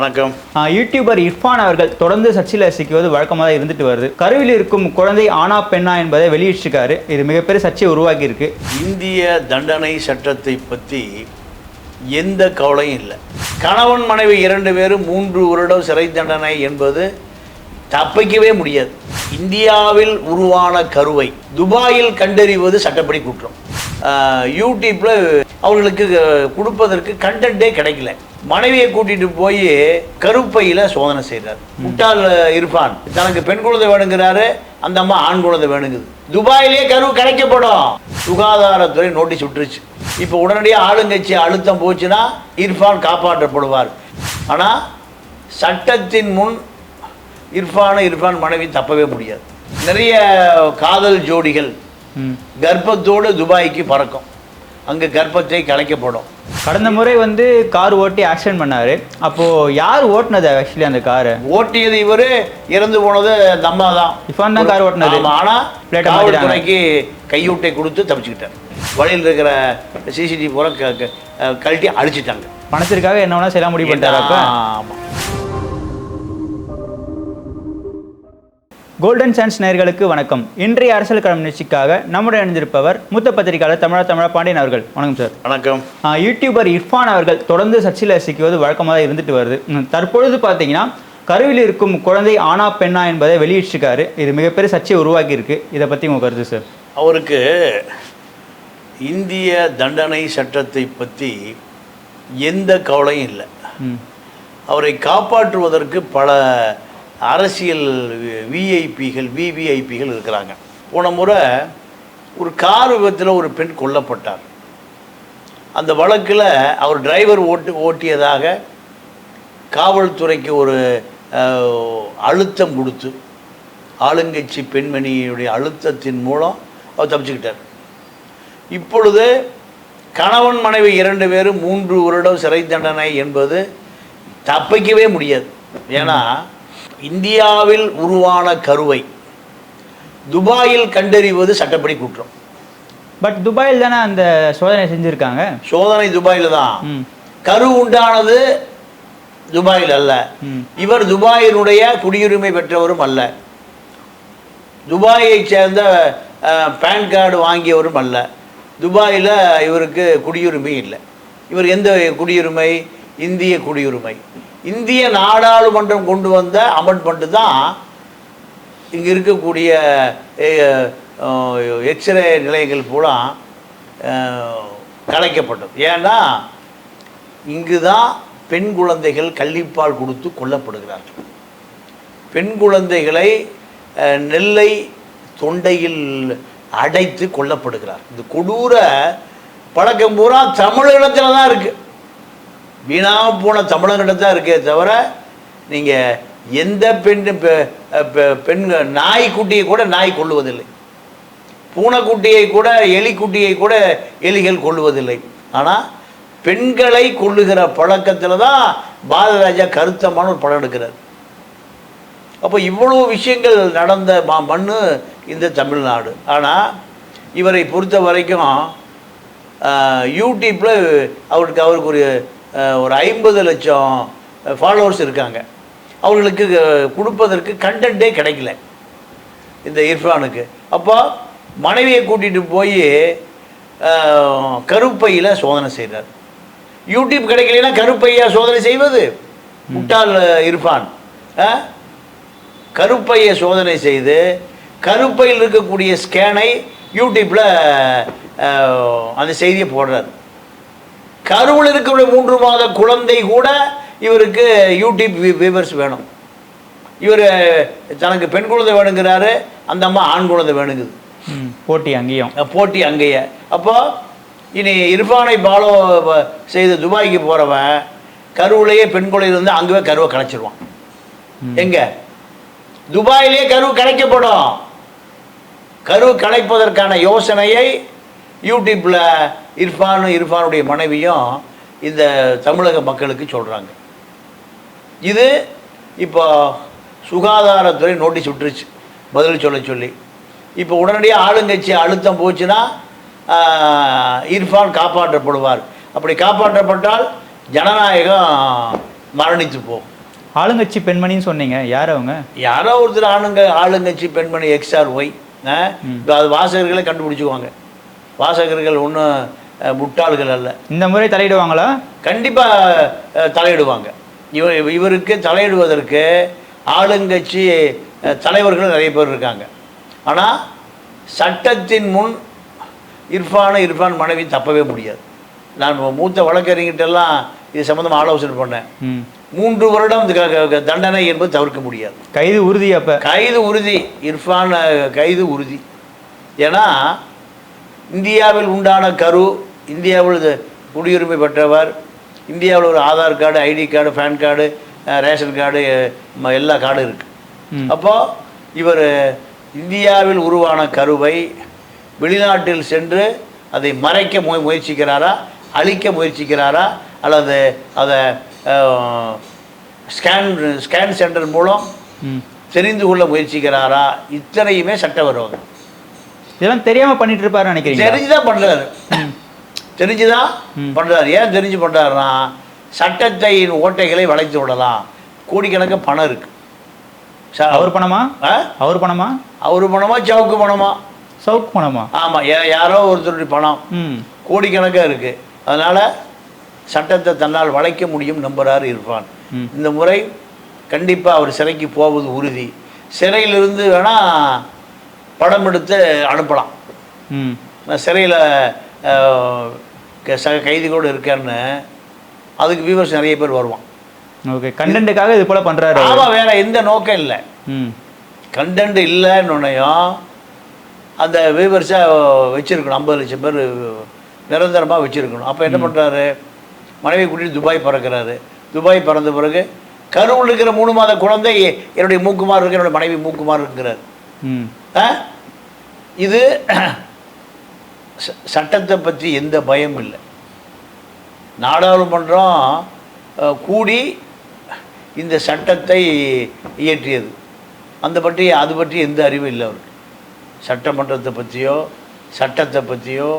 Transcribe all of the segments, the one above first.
வணக்கம். யூடியூபர் இர்ஃபான் அவர்கள் தொடர்ந்து சர்ச்சையில் சிக்குவது வழக்கமாக தான் இருந்துட்டு வருது. கருவில் இருக்கும் குழந்தை ஆனா பெண்ணா என்பதை வெளியிட்டிருக்காரு. இது மிகப்பெரிய சர்ச்சையை உருவாக்கி இருக்கு இந்திய தண்டனை சட்டத்தை பற்றி எந்த கவலையும் இல்லை. கணவன் மனைவி இரண்டு பேரும் மூன்று வருடம் சிறை தண்டனை என்பது தப்பிக்கவே முடியாது. இந்தியாவில் உருவான கருவை துபாயில் கண்டறிவது சட்டப்படி குற்றம். யூடியூப்பில் அவர்களுக்கு கொடுப்பதற்கு கண்டென்ட்டே கிடைக்கல. மனைவியை கூட்டிட்டு போய் கருப்பையில் சோதனை செய்கிறார் முட்டாள் இருப்பான். தனக்கு பெண் குழந்தை வேணுங்கிறாரு அந்த அம்மா ஆண் குழந்தை வேணுங்குது. துபாயிலேயே கரு கிடைக்கப்படும் சுகாதாரத்துறை நோட்டீஸ் விட்டுருச்சு. இப்போ உடனடியாக ஆளுங்கட்சி அழுத்தம் போச்சுன்னா இர்ஃபான் காப்பாற்றப்படுவார். ஆனால் சட்டத்தின் முன் இர்ஃபானை இர்ஃபான் மனைவி தப்பவே முடியாது. நிறைய காதல் ஜோடிகள். கர்ப்பத்தோடு துபாய்க்கு பறக்கும். அங்கே கர்ப்பத்தை கலைக்கப்படும். கடந்த முறை வந்து கார் ஓட்டி ஆக்சிடென்ட் பண்ணாரு. அப்போ யார் ஓட்டுனது ஆக்சுவலி அந்த காரை ஓட்டியது இவரு இறந்து போனது அந்த அம்மா தான். இஃபான் தான் கார் ஓட்டுனது. ஆனா. காவல்துறைக்கு கையூட்டை கொடுத்து தப்பிச்சுக்கிட்டார். வழியில் இருக்கிற சிசிடிவி பூரா கழட்டி அழிச்சிட்டாங்க. பணத்திற்காக என்ன வேணா செய்யலாம் முடிவு பண்ணிட்டாரு அப்ப? ஆமா. கோல்டன் சான்ஸ் நேயர்களுக்கு வணக்கம். இன்றைய அரசியல் களம் நிகழ்ச்சிக்காக நம்முடன் இணைந்திருப்பவர் மூத்த பத்திரிகையாளர் தமிழா தமிழா பாண்டியன் அவர்கள். வணக்கம் சார் வணக்கம். யூடியூபர் இர்ஃபான் அவர்கள் தொடர்ந்து சர்ச்சையில் சிக்குவது வழக்கமாக தான் இருந்துட்டு வருது. தற்பொழுது பார்த்தீங்கன்னா கருவில் இருக்கும் குழந்தை ஆனா பெண்ணா என்பதை வெளியிட்டிருக்காரு. இது மிகப்பெரிய சர்ச்சையை உருவாக்கி இருக்கு இதை பற்றி உங்கள் கருத்து சார் அவருக்கு இந்திய தண்டனை சட்டத்தை பற்றி எந்த கவலையும் இல்லை. அவரை காப்பாற்றுவதற்கு பல அரசியல் விஐபிகள் விவிஐபிகள் இருக்கிறாங்க. போன முறை ஒரு கார் விபத்தில் ஒரு பெண் கொல்லப்பட்டார். அந்த வழக்கில் அவர் டிரைவர் ஓட்டு ஓட்டியதாக காவல்துறைக்கு ஒரு அழுத்தம் கொடுத்து ஆளுங்கட்சி பெண்மணியுடைய அழுத்தத்தின் மூலம் அவர் தப்பிச்சுக்கிட்டார். இப்பொழுது கணவன் மனைவி இரண்டு பேரும் மூன்று வருடம் சிறை தண்டனை என்பது தப்பிக்கவே முடியாது. ஏன்னா இந்தியாவில் உருவான கருவை துபாயில் கண்டறிவது சட்டப்படி குற்றம். பட் துபாயில் தானே அந்த சோதனை செஞ்சுருக்காங்க? சோதனை துபாயில் தான். கரு உண்டானது துபாயில் அல்ல. இவர் துபாயினுடைய குடியுரிமை பெற்றவரும் அல்ல. துபாயை சேர்ந்த பேன் கார்டு வாங்கியவரும் அல்ல. துபாயில் இவருக்கு குடியுரிமை இல்லை. இவர் எந்த குடியுரிமை? இந்திய குடியுரிமை. இந்திய நாடாளுமன்றம் கொண்டு வந்த அமெண்ட்மெண்ட்டு தான் இங்கே இருக்கக்கூடிய எக்ஸ்ரே நிலையங்கள் பூரா கலைக்கப்பட்டது. ஏன்னா இங்கு தான் பெண் குழந்தைகள் கள்ளிப்பால் கொடுத்து கொல்லப்படுகிறார்கள். பெண் குழந்தைகளை நெல்லை தொண்டையில் அடைத்து கொல்லப்படுகிறார் இந்த கொடூர பழக்கம் பூரா தமிழகத்தில் தான் இருக்குது வீணாக போன தமிழகத்தில் தான் இருக்கே தவிர நீங்கள் எந்த பெண் பெ- பெ- பெண் நாய்க்குட்டியை கூட நாய் கொள்ளுவதில்லை பூனைக்குட்டியை கூட எலிக்குட்டியை கூட எலிகள் கொள்ளுவதில்லை ஆனால் பெண்களை கொள்ளுகிற பழக்கத்தில் தான் பாரதராஜா கருத்தமான ஒரு படம் எடுக்கிறார். அப்போ இவ்வளோ விஷயங்கள் நடந்த மா மண்ணு இந்த தமிழ்நாடு. ஆனால் இவரை பொறுத்த வரைக்கும் யூடியூப்பில் அவருக்கு அவருக்கு ஒரு ஒரு ஐம்பது லட்சம் ஃபாலோவர்ஸ் இருக்காங்க. அவர்களுக்கு கொடுப்பதற்கு கண்டென்ட்டே கிடைக்கல. இந்த இர்ஃபானுக்கு. அப்போ மனைவியை கூட்டிகிட்டு போய் கருப்பையில் சோதனை செய்கிறார் யூடியூப் கிடைக்கலைன்னா கருப்பையா சோதனை செய்வது? முட்டாள் இர்ஃபான்? கருப்பையை சோதனை செய்து கருப்பையில் இருக்கக்கூடிய ஸ்கேனை யூடியூப்பில் அந்த செய்தியை போடுறார். கருவில் இருக்கக்கூடிய மூன்று மாத குழந்தை கூட இவருக்கு யூடியூப் வியூவர்ஸ் வேணும். இவர் தனக்கு பெண் குழந்தை வேணுங்கிறாரு அந்த அம்மா ஆண் குழந்தை வேணுங்குது. போட்டி அங்கேயும். போட்டி அங்கேயே. அப்போ இனி இர்ஃபானை ஃபாலோ செய்து துபாய்க்கு போகிறவன் கருவிலேயே பெண் குழந்தை இருந்து அங்கேயே கருவை கலைச்சிருவான். எங்க? துபாயிலேயே கரு கலைக்கப்படும். கரு கலைப்பதற்கான யோசனையை யூடியூப்பில் இர்ஃபானும் இர்ஃபானுடைய மனைவியும் இந்த தமிழக மக்களுக்கு சொல்கிறாங்க இது இப்போ சுகாதாரத்துறை நோட்டீஸ் விட்டுருச்சு. பதில் சொல்ல சொல்லி. இப்போ உடனடியாக ஆளுங்கட்சி அழுத்தம் போச்சுன்னா இர்ஃபான் காப்பாற்றப்படுவார். அப்படி காப்பாற்றப்பட்டால் ஜனநாயகம் மரணித்து போகும். ஆளுங்கட்சி பெண்மணின்னு சொன்னீங்க. யார் அவங்க? யாரோ ஒருத்தர் ஆணுங்க ஆளுங்கட்சி பெண்மணி எக்ஸ்ஆர் ஒய் இப்போ அது வாசகர்களே கண்டுபிடிச்சுக்குவாங்க. வாசகர்கள் ஒன்றும் முட்டாள்கள் அல்ல. இந்த முறை தலையிடுவாங்களா? கண்டிப்பாக தலையிடுவாங்க. இவர் இவருக்கு தலையிடுவதற்கு ஆளுங்கட்சி தலைவர்கள் நிறைய பேர் இருக்காங்க. ஆனால் சட்டத்தின் முன் இர்ஃபானை இர்ஃபான் மனைவி தப்பவே முடியாது. நான் மூத்த வழக்கறிஞர்கிட்டெல்லாம் இது சம்மந்தமாக ஆலோசனை பண்ணேன். மூன்று வருடம் தண்டனை என்பது தவிர்க்க முடியாது. கைது உறுதி அப்ப? கைது உறுதி. இர்ஃபான் கைது உறுதி. ஏன்னா இந்தியாவில் உண்டான கரு இந்தியாவில் குடியுரிமை பெற்றவர் இந்தியாவில் ஒரு Aadhaar card ID card PAN card ration card எல்லா கார்டும் இருக்கு. ம். அப்போ இவர் இந்தியாவில் உருவான கருவை வெளிநாட்டில் சென்று அதை மறைக்க முய முயற்சிக்கிறாரா அழிக்க முயற்சிக்கிறாரா அல்லது அதை ஸ்கேன் ஸ்கேன் சென்டர் மூலம் தெரிந்து கொள்ள முயற்சிக்கிறாரா இத்தனையுமே சட்டவிரோதம் இதெல்லாம் தெரியாம பண்ணிட்டு இருப்பாருன்னு நினைக்கிறீங்க தெரிஞ்சுதான் பண்றாரு. தெரிஞ்சுதான். பண்றாரு. ஏன் தெரிஞ்சு பண்றாருன்னா சட்டத்தின் ஓட்டைகளை வளைத்து விடலாம். கோடிக்கணக்கு பணம் இருக்கு. ச- அவர் பணமா? அவர் பணமா? அவரு பணமா சவுக்கு பணமா? சவுக் பணமா? ஆமா யா- யாரோ ஒருத்தருடைய பணம். கோடிக்கணக்காக இருக்கு. அதனால சட்டத்தை தன்னால் வளைக்க முடியும் நம்புறாரு இருப்பான். இந்த முறை கண்டிப்பாக அவர் சிறைக்கு போவது உறுதி. சிறையிலிருந்து வேணா படம் எடுத்து அனுப்பலாம். ம். நான் சிறையில் சக கைதிகளோடு இருக்கேன்னு அதுக்கு வியூவர்ஸ் நிறைய பேர் வருவான். ஓகே கண்டென்ட்டுக்காக இது போல அவரு. ஆமாம் வேற எந்த நோக்கம் இல்லை. ம். கண்டென்ட் இல்லைன்னுனையும் அந்த வியூவர்ஸை வச்சுருக்கணும். ஐம்பது லட்சம் பேர் நிரந்தரமாக வச்சுருக்கணும். அப்போ என்ன பண்ணுறாரு மனைவி கூட்டிட்டு துபாய் பறக்கிறாரு. துபாய் பறந்த பிறகு கருவில் இருக்கிற மூணு மாத குழந்தை என்னுடைய மூக்குமார் இருக்கு என்னுடைய மனைவி மூக்குமார் இருக்கிறார் ம். ஆ? இது சட்டத்தை பற்றி எந்த பயம் இல்லை. நாடாளுமன்றம் கூடி இந்த சட்டத்தை இயற்றியது. அந்த பற்றி அது பற்றி எந்த அறிவும் இல்லை அவருக்கு. சட்டமன்றத்தை பற்றியோ சட்டத்தை பற்றியோ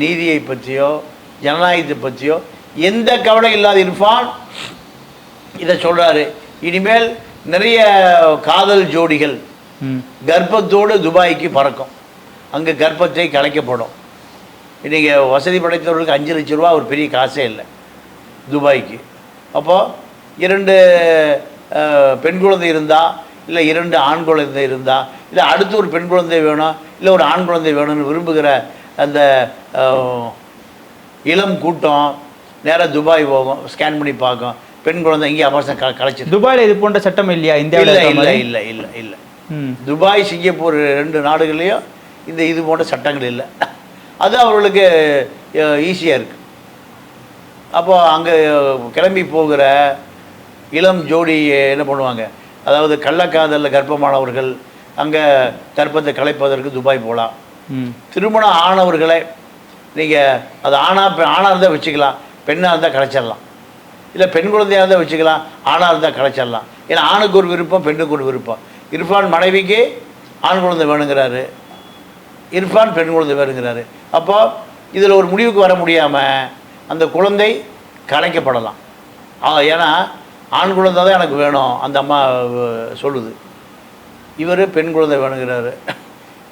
நீதியை பற்றியோ ஜனநாயகத்தை பற்றியோ எந்த கவலை இல்லாத இருப்பான் இதை சொல்கிறாரு இனிமேல் நிறைய காதல் ஜோடிகள் கர்ப்பத்தோடு துபாய்க்கு பறக்கும். அங்கே கர்ப்பத்தை கலைக்கப்படும். இன்றைக்கி வசதி படைத்தவர்களுக்கு அஞ்சு லட்ச ரூபா ஒரு பெரிய காசே இல்லை துபாய்க்கு. அப்போது இரண்டு பெண் குழந்தை இருந்தால் இல்லை இரண்டு ஆண் குழந்தை இருந்தால் இல்லை அடுத்து ஒரு பெண் குழந்தை வேணும் இல்லை ஒரு ஆண் குழந்தை வேணும்னு விரும்புகிற அந்த இளம் கூட்டம் நேராக துபாய் போகும் ஸ்கேன் பண்ணி பார்க்கும். பெண் குழந்தை இங்கே அவசரம் க கலைச்சிது துபாயில இது போன்ற சட்டம் இல்லையா? இந்தியாவில் இல்லை இல்லை? இல்லை இல்லை துபாய் சிங்கப்பூர் ரெண்டு நாடுகள்லேயும் இந்த இது போன்ற சட்டங்கள் இல்லை. அது அவர்களுக்கு ஈஸியாக இருக்குது அப்போ அங்கே கிளம்பி போகிற இளம் ஜோடி என்ன பண்ணுவாங்க? அதாவது கள்ளக்காதலில் கர்ப்பமானவர்கள் அங்கே கர்ப்பத்தை கலைப்பதற்கு துபாய் போகலாம் ம். திருமணம் ஆனவர்களை நீங்கள் அது ஆணா பெ- ஆணாக இருந்தால் வச்சுக்கலாம் பெண்ணாக இருந்தால் கலைச்சிடலாம் இல்லை பெண் குழந்தையாக இருந்தால் வச்சுக்கலாம் ஆணாக இருந்தால் கலைச்சிடலாம் ஏன்னா ஆணுக்கு ஒரு விருப்பம் பெண்ணுக்கு ஒரு விருப்பம். இர்ஃபான் மனைவிக்கு ஆண் குழந்தை வேணுங்கிறாரு. இர்ஃபான் பெண் குழந்தை வேணுங்கிறாரு அப்போ இதில் ஒரு முடிவுக்கு வர முடியாமல் அந்த குழந்தை கலைக்கப்படலாம். ஆ, ஏன்னா ஆண் குழந்தை தான் எனக்கு வேணும் அந்த அம்மா சொல்லுது. இவர் பெண் குழந்தை வேணுங்கிறாரு.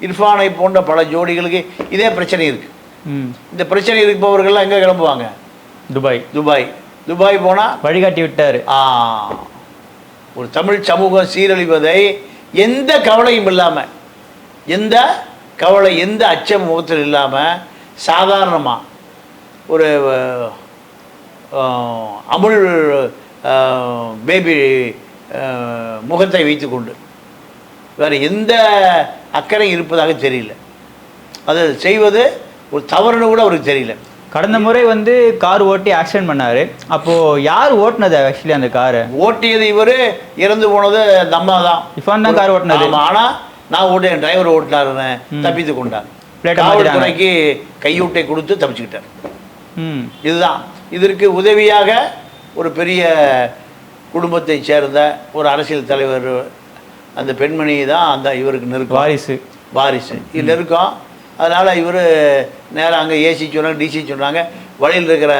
இர்ஃபானை போன்ற பல ஜோடிகளுக்கு இதே பிரச்சனை இருக்குது இந்த பிரச்சனை இருப்பவர்கள்லாம் எங்கே கிளம்புவாங்க? துபாய். துபாய். துபாய் போனால் வழிகாட்டி விட்டாரு. ஒரு தமிழ் சமூகம் சீரழிவதை எந்த கவலையும் இல்லாமல் எந்த கவலை எந்த அச்சம் முகத்தில் இல்லாமல் சாதாரணமாக ஒரு அமுல் பேபி முகத்தை வைத்துக்கொண்டு. வேறு எந்த அக்கறை இருப்பதாக தெரியல. அது செய்வது ஒரு தவறுன்னு கூட அவருக்கு தெரியல. கடந்த முறை வந்து கார் ஓட்டி ஆக்சிடென்ட் பண்ணாரு. அப்போ யார் ஓட்டுனது ஆக்சுவலி அந்த காரை? ஓட்டியது இவர் இறந்து போனது அந்த அம்மா தான் இஃபான் தான் கார் ஓட்டுனது. ஆமா, நான் ஓட்டேன் டிரைவர் ஓட்டினாருன்னு தப்பித்து கொண்டார். Plate அ மாத்திட்டாங்க. காவல்துறைக்கு கையூட்டை கொடுத்து தப்பிச்சுக்கிட்டார். ம். இதுதான். இதற்கு உதவியாக ஒரு பெரிய குடும்பத்தை சேர்ந்த ஒரு அரசியல் தலைவர் அந்த பெண்மணி தான் அந்த இவருக்கு நெருக்கம். வாரிசு. வாரிசு. இது நெருக்கம். அதனால் இவர் நேரா அங்கே ஏசி சொன்னாங்க டிசி சொன்னாங்க. வழியில் இருக்கிற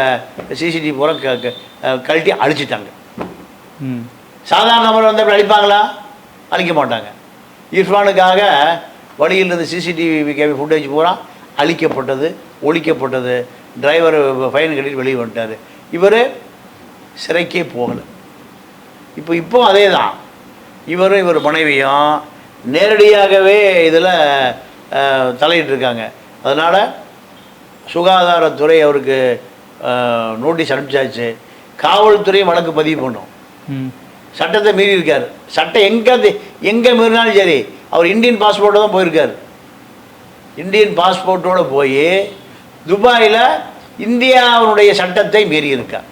சிசிடிவி பூரா க கழட்டி அழிச்சிட்டாங்க. ம். சாதாரண நபர் வந்து அப்படி அழிப்பாங்களா? அழிக்க மாட்டாங்க. இர்ஃபானுக்காக வழியில் இருந்து சிசிடிவி கேமரா ஃபுட்டேஜ் பூரா அழிக்கப்பட்டது ஒழிக்கப்பட்டது. டிரைவர் ஃபைன் கட்டிட்டு வெளியே வந்துட்டார் இவர் சிறைக்கே போகலை. இப்போ இப்போ அதே தான் இவரும் இவர் மனைவியும் நேரடியாகவே இதில் தலையிட்டிருக்காங்க. அதனால் சுகாதாரத்துறை அவருக்கு நோட்டீஸ் அனுப்பிச்சாச்சு. காவல்துறையும் வழக்கு பதிவு பண்ணும். ம். சட்டத்தை மீறி இருக்கார் சட்டம் எங்கே எங்கே மீறினாலும் சரி அவர் இந்தியன் பாஸ்போர்ட்டை தான் போயிருக்கார். இந்தியன் பாஸ்போர்ட்டோடு போய் துபாயில் இந்தியாவுடைய சட்டத்தை மீறி இருக்கார்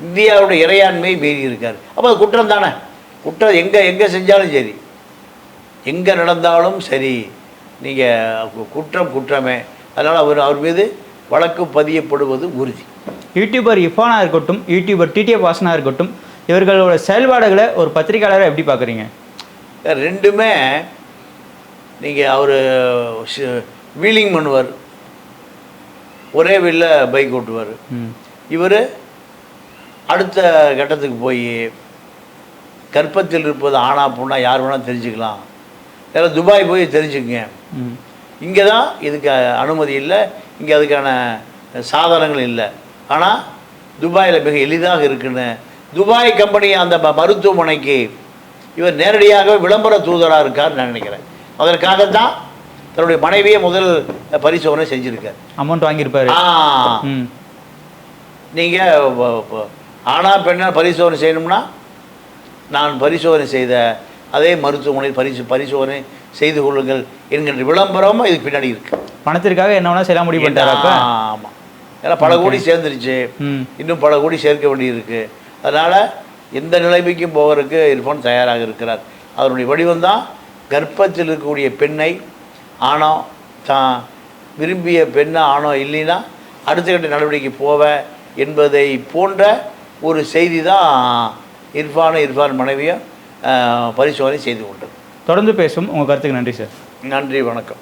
இந்தியாவுடைய இறையாண்மையை மீறி இருக்கார் அப்போ அது குற்றம் தானே? குற்றம் எங்கே எங்கே செஞ்சாலும் சரி. எங்கே நடந்தாலும் சரி நீங்கள் குற்றம் குற்றமே. அதனால் அவர் அவர் மீது வழக்கு பதியப்படுவது உறுதி. யூடியூபர் இஃபானாக இருக்கட்டும் யூடியூபர் டிடிஎஃப் வாசனாக இருக்கட்டும் இவர்களோட செயல்பாடுகளை ஒரு பத்திரிகையாளரை எப்படி பார்க்குறீங்க? ரெண்டுமே நீங்கள் அவர் வீலிங் பண்ணுவார். ஒரே வீலில் பைக் ஓட்டுவார். இவர் அடுத்த கட்டத்துக்கு போய் கர்ப்பத்தில் இருப்பது ஆணா பொண்ணா யார் வேணால் தெரிஞ்சுக்கலாம். வேறு துபாய் போய் தெரிஞ்சுக்குங்க. இங்கே தான் இதுக்கு அனுமதி இல்லை. இங்கே அதுக்கான சாதனங்கள் இல்லை. ஆனால் துபாயில் மிக எளிதாக இருக்குன்னு துபாய் கம்பெனி அந்த மருத்துவமனைக்கு இவர் நேரடியாக விளம்பர தூதராக இருக்கார் நான் நினைக்கிறேன். அதற்காகத்தான் தன்னுடைய மனைவியை முதல் பரிசோதனை செஞ்சுருக்கார். அமௌண்ட் வாங்கியிருப்பாரு. நீங்கள் ஆணா பெண்ணா பரிசோதனை செய்யணும்னா நான் பரிசோதனை செய்த அதே மருத்துவமனையில் பரிசு பரிசோதனை செய்து கொள்ளுங்கள் என்கின்ற விளம்பரமும் இதுக்கு பின்னாடி இருக்கு. பணத்திற்காக என்ன வேணா செய்யலாம் முடிவு பண்ணிட்டாரா அப்ப? ஆமாம் ஏன்னா பல கோடி சேர்ந்துருச்சு. இன்னும் பல கோடி சேர்க்க வேண்டியிருக்கு. அதனால் எந்த நிலைமைக்கும் போகிறதுக்கு இர்ஃபான் தயாராக இருக்கிறார். அதனுடைய வடிவம் தான் கர்ப்பத்தில் இருக்கக்கூடிய பெண்ணை ஆணோ தான் விரும்பிய பெண்ணா ஆணோ இல்லைன்னா அடுத்த கட்ட நடவடிக்கை போவ என்பதை போன்ற ஒரு செய்தி தான் இர்ஃபானும் இர்ஃபான் மனைவியும் பரிசோதனை செய்து கொண்டது. தொடர்ந்து பேசும் உங்கள் கருத்துக்கு நன்றி சார். நன்றி வணக்கம்.